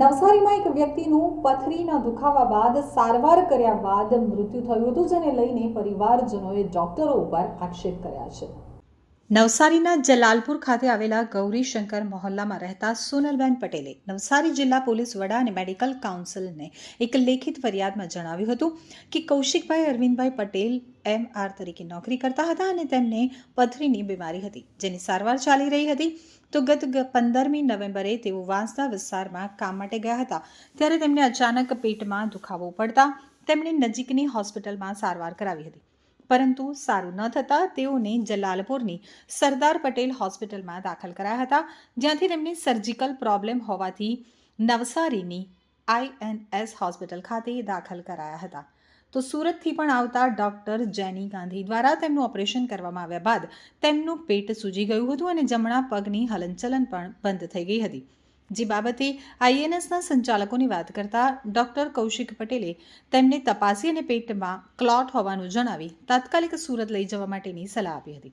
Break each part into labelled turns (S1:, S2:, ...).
S1: નવસારીમાં એક વ્યક્તિનું પથરીના દુખાવા બાદ સારવાર કર્યા બાદ મૃત્યુ થયું હતું, જેને લઈને પરિવારજનોએ ડોક્ટરો ઉપર આક્ષેપ કર્યા છે. નવસારીના જલાલપુર ખાતે આવેલા ગૌરીશંકર મહોલ્લામાં રહેતા સોનલબેન પટેલે નવસારી જિલ્લા પોલીસ વડા અને મેડિકલ કાઉન્સિલને એક લેખિત ફરિયાદમાં જણાવ્યું હતું કે કૌશિકભાઈ અરવિંદભાઈ પટેલ એમ આર તરીકે નોકરી કરતા હતા અને તેમને પથરીની બીમારી હતી, જેની સારવાર ચાલી રહી હતી. તો ગત પંદરમી નવેમ્બરે તેઓ વાંસદા વિસ્તારમાં કામ માટે ગયા હતા. ત્યારે તેમને અચાનક પેટમાં દુખાવો પડતા તેમણે નજીકની હોસ્પિટલમાં સારવાર કરાવી હતી. પરંતુ સારું ન થતાં તેઓને જલાલપુરની સરદાર પટેલ હોસ્પિટલમાં દાખલ કરાયા હતા, જ્યાંથી તેમને સર્જિકલ પ્રોબ્લેમ હોવાથી નવસારીની આઈએનએસ હોસ્પિટલ ખાતે દાખલ કરાયા હતા. તો સુરતથી પણ આવતા ડૉક્ટર જેની ગાંધી દ્વારા તેમનું ઓપરેશન કરવામાં આવ્યા બાદ તેમનું પેટ સૂજી ગયું હતું અને જમણા પગની હલનચલન પણ બંધ થઈ ગઈ હતી. જે બાબતે આઈએનએસના સંચાલકોની વાત કરતા ડોક્ટર કૌશિક પટેલે તેમને તપાસી અને પેટમાં ક્લોટ હોવાનું જણાવી તાત્કાલિક સુરત લઈ જવા માટેની સલાહ આપી હતી.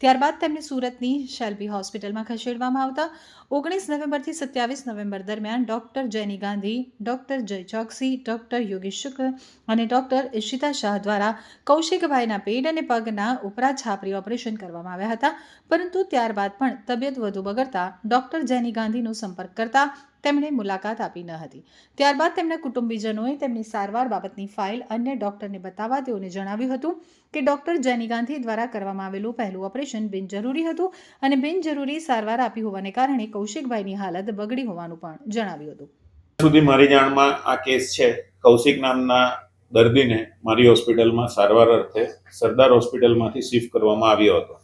S1: ત્યારબાદ તેમને સુરતની શેલ્બી હોસ્પિટલમાં ખસેડવામાં આવતા ઓગણીસ નવેમ્બરથી સત્યાવીસ નવેમ્બર દરમિયાન ડૉક્ટર જૈની ગાંધી, ડૉક્ટર જય ચોકસી, ડૉક્ટર યોગેશ શુક્લ અને ડૉક્ટર ઈશિતા શાહ દ્વારા કૌશિકભાઈના પેટ અને પગના ઉપરા છાપરી ઓપરેશન કરવામાં આવ્યા હતા. પરંતુ ત્યારબાદ પણ તબિયત વધુ બગડતા ડૉક્ટર જૈની ગાંધીનો સંપર્ક કરતા તેમણે મુલાકાત આપી ન હતી. ત્યારબાદ તેમના કુટુંબીજનોએ તેમની સારવાર બાબતની ફાઇલ અન્ય ડોક્ટરને બતાવવા તેઓને જણાવ્યું હતું કે ડોક્ટર જેની ગાંધી દ્વારા કરવામાં આવેલું પહેલું ઓપરેશન બિનજરૂરી હતું અને બિનજરૂરી સારવાર આપી હોવાને કારણે કૌશિકભાઈની હાલત બગડી હોવાનું પણ જણાવ્યું હતું.
S2: સુધી મારી જાણમાં આ કેસ છે, કૌશિક નામના દર્દીને મારી હોસ્પિટલમાં સારવાર અર્થે સરદાર હોસ્પિટલમાંથી શિફ્ટ કરવામાં આવ્યો હતો.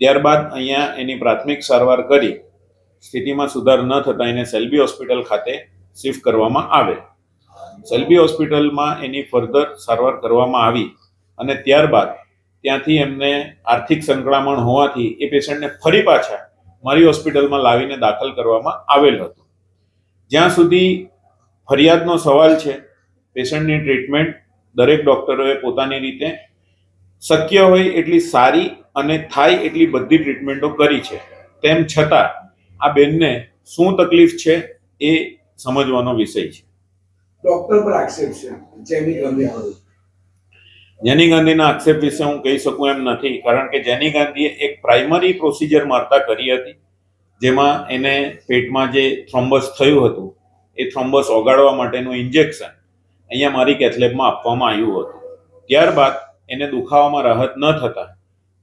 S2: ત્યારબાદ અહીંયા એની પ્રાથમિક સારવાર કરી સ્થિતિમાં સુધાર ન થતાં એને સેલ્બી હોસ્પિટલ ખાતે શિફ્ટ કરવામાં આવે. સેલ્બી હોસ્પિટલમાં એની ફર્ધર સારવાર કરવામાં આવી અને ત્યારબાદ ત્યાંથી એમને આર્થિક સંકળામણ હોવાથી એ પેશન્ટને ફરી પાછા મારી હોસ્પિટલમાં લાવીને દાખલ કરવામાં આવેલ હતો. જ્યાં સુધી ફરિયાદનો સવાલ છે, પેશન્ટની ટ્રીટમેન્ટ દરેક ડૉક્ટરોએ પોતાની રીતે શક્ય હોય એટલી સારી અને થાય એટલી બધી ટ્રીટમેન્ટો કરી છે. તેમ છતાં આ બેનને શું તકલીફ છે એ સમજવાનો વિષય છે.
S3: ડોક્ટર પર આક્ષેપ છે. જેની ગંભીર
S2: જેની ગાંધીના આક્ષેપ વિશે હું કહી શકું એમ નથી કારણ કે જેની ગાંધીએ એક પ્રાઇમરી પ્રોસિજર મારતા કરી હતી જેમાં એને પેટમાં જે થ્રોમ્બસ થયું હતું એ થ્રોમ્બસ ઓગાળવા માટેનું ઇન્જેક્શન અહીંયા મારી કેથલેબમાં આપવામાં આવ્યું હતું. ત્યારબાદ એને દુખાવામાં રાહત ન થતાં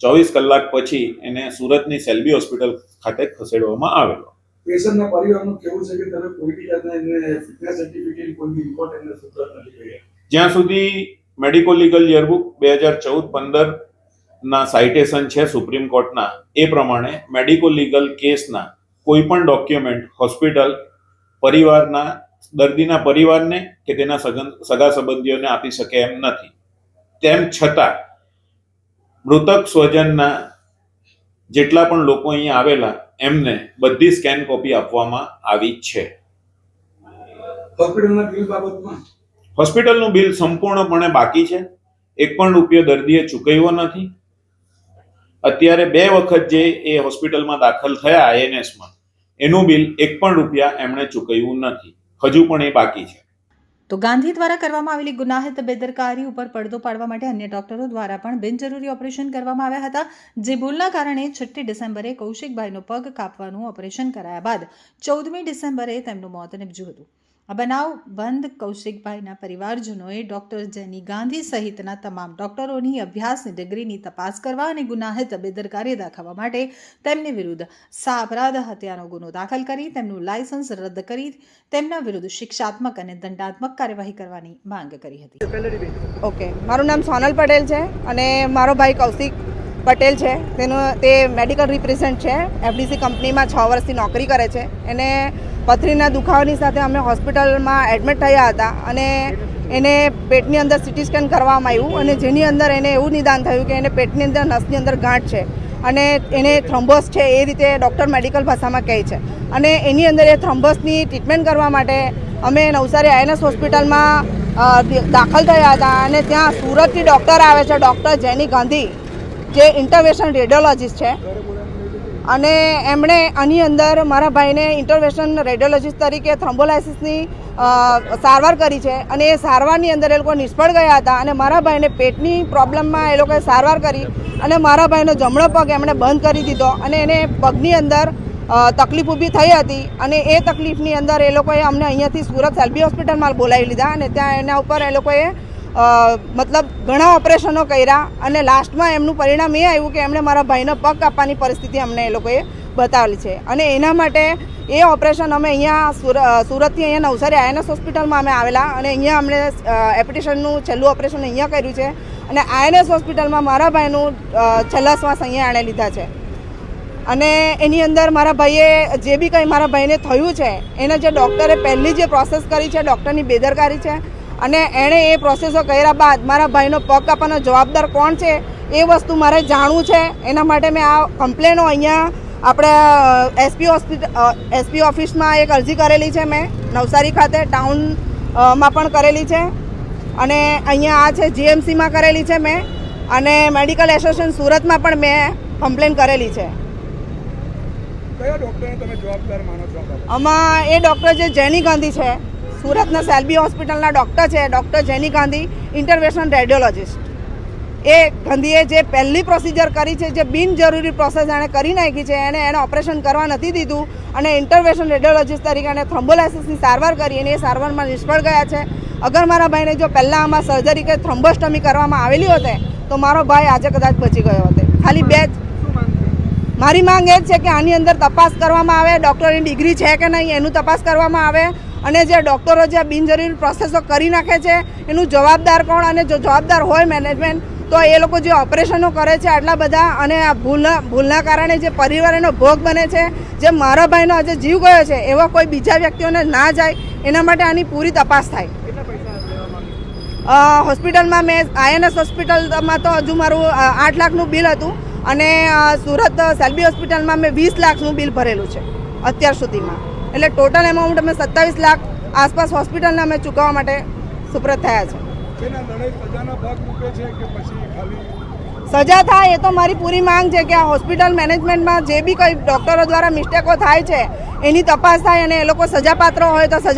S2: ચોવીસ કલાક પછી એને સુરતની સેલ્બી હોસ્પિટલ ખાતે ખસેડવામાં આવેલો.
S3: પેશન્ટના પરિવારનું કેવું છે કે તમે કોઈ બી જાતના એને ફિટનેસ સર્ટિફિકેટ કોઈ બી રિપોર્ટ એને સુપ્રત નથી કર્યા.
S2: જ્યાં સુધી મેડિકો લીગલ યરબુક બે હજાર ચૌદ પંદર ના સાઇટેશન છે સુપ્રીમ કોર્ટના એ પ્રમાણે મેડિકો લીગલ કેસના કોઈ પણ ડોક્યુમેન્ટ હોસ્પિટલ પરિવારના દર્દીના પરિવારને કે તેના સગા સંબંધીઓને આપી શકે એમ નથી. તેમ છતાં મૃતક સ્વજનના જેટલા પણ લોકો અહીંયા આવેલા એમને બધી સ્કેન કોપી આપવામાં આવી છે.
S3: હોસ્પિટલના બિલ બાબતમાં?
S2: હોસ્પિટલનું બિલ સંપૂર્ણપણે બાકી છે. એક પણ રૂપિયો દર્દીએ ચૂકવ્યો નથી. અત્યારે બે વખત જે એ હોસ્પિટલમાં દાખલ થયા આઈએનએસમાં એનું બિલ એક પણ રૂપિયા એમણે ચૂકવ્યું નથી. હજુ પણ એ બાકી છે.
S1: તો ગાંધી દ્વારા કરવામાં આવેલી ગુનાહિત બેદરકારી ઉપર પડદો પાડવા માટે અન્ય ડોક્ટરો દ્વારા પણ બિનજરૂરી ઓપરેશન કરવામાં આવ્યા હતા, જે ભૂલના કારણે છઠ્ઠી ડિસેમ્બરે કૌશિકભાઈનો પગ કાપવાનું ઓપરેશન કરાયા બાદ ચૌદમી ડિસેમ્બરે તેમનું મોત નિપજ્યું હતું. આ બનાવ બંધ કૌશિકભાઈના પરિવારજનોએ ડોક્ટર જેની ગાંધી સહિતના તમામ ડોક્ટરોની અભ્યાસની ડિગ્રીની તપાસ કરવા અને ગુનાહિત બેદરકારી દાખવવા માટે તેમની વિરુદ્ધ સાપરાધ હત્યાનો ગુનો દાખલ કરી, તેમનું લાયસન્સ રદ કરી, તેમના વિરુદ્ધ શિક્ષાત્મક અને દંડાત્મક કાર્યવાહી કરવાની માંગ કરી હતી.
S4: ઓકે. મારું નામ સોનલ પટેલ છે અને મારો ભાઈ કૌશિક પટેલ છે. તેનું તે મેડિકલ રિપ્રેઝન્ટ છે. એફડીસી કંપનીમાં છ વર્ષથી નોકરી કરે છે. એને પથરીના દુખાવાની સાથે અમે હોસ્પિટલમાં એડમિટ થયા હતા અને એને પેટની અંદર સિટી સ્કેન કરવામાં આવ્યું અને જેની અંદર એને એવું નિદાન થયું કે એને પેટની અંદર નસની અંદર ગાંઠ છે અને એને થ્રોમ્બોસ છે એ રીતે ડૉક્ટર મેડિકલ ભાષામાં કહે છે. અને એની અંદર એ થ્રમ્બસની ટ્રીટમેન્ટ કરવા માટે અમે નવસારી આઈએનએસ હોસ્પિટલમાં દાખલ થયા હતા અને ત્યાં સુરતથી ડૉક્ટર આવે છે ડૉક્ટર જેની ગાંધી, જે ઇન્ટરવેશન રેડિયોલોજીસ્ટ છે. અને એમણે આની અંદર મારા ભાઈને ઇન્ટરવેશન રેડિયોલોજીસ્ટ તરીકે થ્રોમ્બોલાઇસિસની સારવાર કરી છે અને એ સારવારની અંદર એ લોકો નિષ્ફળ ગયા હતા અને મારા ભાઈને પેટની પ્રોબ્લેમમાં એ લોકોએ સારવાર કરી અને મારા ભાઈનો જમણો પગ એમણે બંધ કરી દીધો અને એને પગની અંદર તકલીફ ઊભી થઈ હતી અને એ તકલીફની અંદર એ લોકોએ અમને અહીંયાથી સુરત સેલ્બી હોસ્પિટલમાં બોલાવી લીધા અને ત્યાં એના ઉપર એ લોકોએ મતલબ ઘણા ઓપરેશનો કર્યા અને લાસ્ટમાં એમનું પરિણામ એ આવ્યું કે એમણે મારા ભાઈનો પગ કાપવાની પરિસ્થિતિ અમને એ લોકોએ બતાવેલી છે. અને એના માટે એ ઓપરેશન અમે અહીંયા સુર સુરતથી અહીંયા નવસારી આઈએનએસ હોસ્પિટલમાં અમે આવેલા અને અહીંયા અમને એપ્લિકેશનનું છેલ્લું ઓપરેશન અહીંયા કર્યું છે અને આઈએનએસ હોસ્પિટલમાં મારા ભાઈનું છેલ્લા શ્વાસ અહીંયા આણે લીધા છે. અને એની અંદર મારા ભાઈએ જે બી કંઈ મારા ભાઈને થયું છે, એને જે ડૉક્ટરે પહેલી જે પ્રોસેસ કરી છે, ડૉક્ટરની બેદરકારી છે અને એણે એ પ્રોસેસો કર્યા બાદ મારા ભાઈનો પગ કાપવાનો જવાબદાર કોણ છે એ વસ્તુ મારે જાણવું છે. એના માટે મેં આ કમ્પ્લેનો અહીંયા આપણે એસપી હોસ્પિટલ એસપી ઓફિસમાં એક અરજી કરેલી છે મેં નવસારી ખાતે ટાઉનમાં પણ કરેલી છે. અને અહીંયા આ છે જીએમસીમાં કરેલી છે મેં અને મેડિકલ એસોસિએશન સુરતમાં પણ મેં કમ્પ્લેન કરેલી છે? આમાં એ ડૉક્ટર જે જેની ગાંધી છે સુરતના સેલ્બી હોસ્પિટલના ડૉક્ટર છે, ડૉક્ટર જેની ગાંધી ઇન્ટરવેશન રેડિયોલોજિસ્ટ. એ ગાંધીએ જે પહેલી પ્રોસિજર કરી છે, જે બિનજરૂરી પ્રોસેસ એણે કરી નાખી છે, એણે એને ઓપરેશન કરવા નથી દીધું અને ઇન્ટરવેશન રેડિયોલોજિસ્ટ તરીકે એને થ્રોમ્બોલાઇસિસની સારવાર કરી અને એ સારવારમાં નિષ્ફળ ગયા છે. અગર મારા ભાઈને જો પહેલાં આમાં સર્જરી કે થ્રોમ્બોસ્ટમી કરવામાં આવેલી હોતે તો મારો ભાઈ આજે કદાચ બચી ગયો હતો. ખાલી બે જ. મારી માંગ એ છે કે આની અંદર તપાસ કરવામાં આવે ડૉક્ટરની ડિગ્રી છે કે નહીં, એનું તપાસ કરવામાં આવે અને જે ડૉક્ટરો જે બિનજરૂરી પ્રોસેસો કરી નાખે છે એનું જવાબદાર કોણ અને જો જવાબદાર હોય મેનેજમેન્ટ તો એ લોકો જે ઓપરેશનો કરે છે આટલા બધા અને આ ભૂલના ભૂલના કારણે જે પરિવાર એનો ભોગ બને છે જે મારા ભાઈનો આજે જીવ ગયો છે એવા કોઈ બીજા વ્યક્તિઓને ના જાય એના માટે આની પૂરી તપાસ થાય. હોસ્પિટલમાં મેં આઈએનએસ હોસ્પિટલમાં તો હજુ મારું આઠ લાખનું બિલ હતું અને સુરત સેલ્બી હોસ્પિટલમાં મેં વીસ લાખનું બિલ ભરેલું છે અત્યાર સુધીમાં. એટલે ટોટલ એમાઉન્ટ અમે સત્તાવીસ લાખ આસપાસ હોસ્પિટલને અમે ચૂકવવા માટે સુપ્રત થયા છે. સજા થાય એ તો મારી પૂરી માંગ છે કે આ હોસ્પિટલ મેનેજમેન્ટમાં જે બી કંઈ ડૉક્ટરો દ્વારા મિસ્ટેકો થાય છે એની તપાસ થાય અને એ લોકો સજાપાત્ર હોય તો સજા